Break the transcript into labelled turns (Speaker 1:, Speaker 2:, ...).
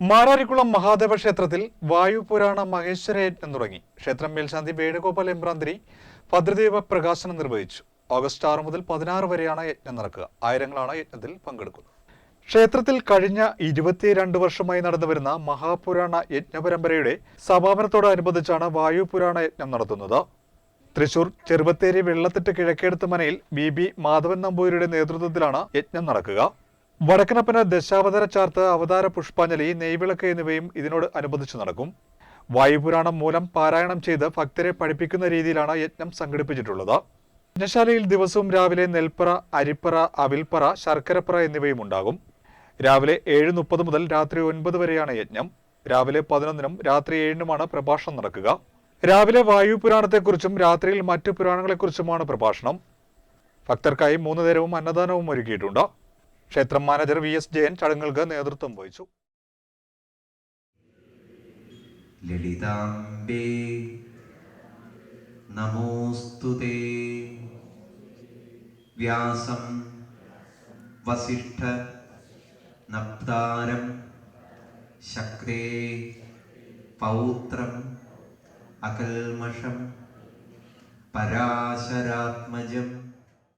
Speaker 1: മാരാരിക്കുളം മഹാദേവ ക്ഷേത്രത്തിൽ വായുപുരാണ മഹേശ്വര യജ്ഞം തുടങ്ങി. ക്ഷേത്രം മേൽശാന്തി വേണുഗോപാൽ എമ്പ്രാന്തിരി ഭദ്രദീപ പ്രകാശനം നിർവഹിച്ചു. ഓഗസ്റ്റ് ആറ് മുതൽ പതിനാറ് വരെയാണ് യജ്ഞം നടക്കുക. ആയിരങ്ങളാണ് യജ്ഞത്തിൽ പങ്കെടുക്കുന്നത്. ക്ഷേത്രത്തിൽ കഴിഞ്ഞ ഇരുപത്തിരണ്ട് വർഷമായി നടന്നുവരുന്ന മഹാപുരാണ യജ്ഞപരമ്പരയുടെ സമാപനത്തോടനുബന്ധിച്ചാണ് വായുപുരാണ യജ്ഞം നടത്തുന്നത്. തൃശൂർ ചെറുബത്തേരി വെള്ളത്തിട്ട് കിഴക്കേടത്ത് മനയിൽ ബി ബി മാധവൻ നമ്പൂരിയുടെ നേതൃത്വത്തിലാണ് യജ്ഞം നടക്കുക. വടക്കനപ്പന ദശാവതാര ചാർത്ത് അവതാര പുഷ്പാഞ്ജലി നെയ്വിളക്ക് എന്നിവയും ഇതിനോട് അനുബന്ധിച്ച് നടക്കും. വായുപുരാണം മൂലം പാരായണം ചെയ്ത് ഭക്തരെ പഠിപ്പിക്കുന്ന രീതിയിലാണ് യജ്ഞം സംഘടിപ്പിച്ചിട്ടുള്ളത്. യജ്ഞശാലയിൽ ദിവസവും രാവിലെ നെൽപ്പറ അരിപ്പറ അവിൽപ്പറ ശർക്കരപ്പറ എന്നിവയും ഉണ്ടാകും. രാവിലെ ഏഴ് മുപ്പത് മുതൽ രാത്രി ഒൻപത് വരെയാണ് യജ്ഞം. രാവിലെ പതിനൊന്നിനും രാത്രി ഏഴിനുമാണ് പ്രഭാഷണം നടക്കുക. രാവിലെ വായു പുരാണത്തെക്കുറിച്ചും രാത്രിയിൽ മറ്റു പുരാണങ്ങളെക്കുറിച്ചുമാണ് പ്രഭാഷണം. ഭക്തർക്കായി മൂന്ന് നേരവും അന്നദാനവും ഒരുക്കിയിട്ടുണ്ട്. ക്ഷേത്രം മാനേജർ വി എസ് ജയൻ ചടങ്ങുകൾക്ക് നേതൃത്വം വഹിച്ചു.
Speaker 2: ലളിതാംബേ നമോസ്തുതേ വ്യാസം വസിഷ്ഠ നപ്താരം ശക്രേ പൗത്രം അകൽമഷം പരാശരാത്മജം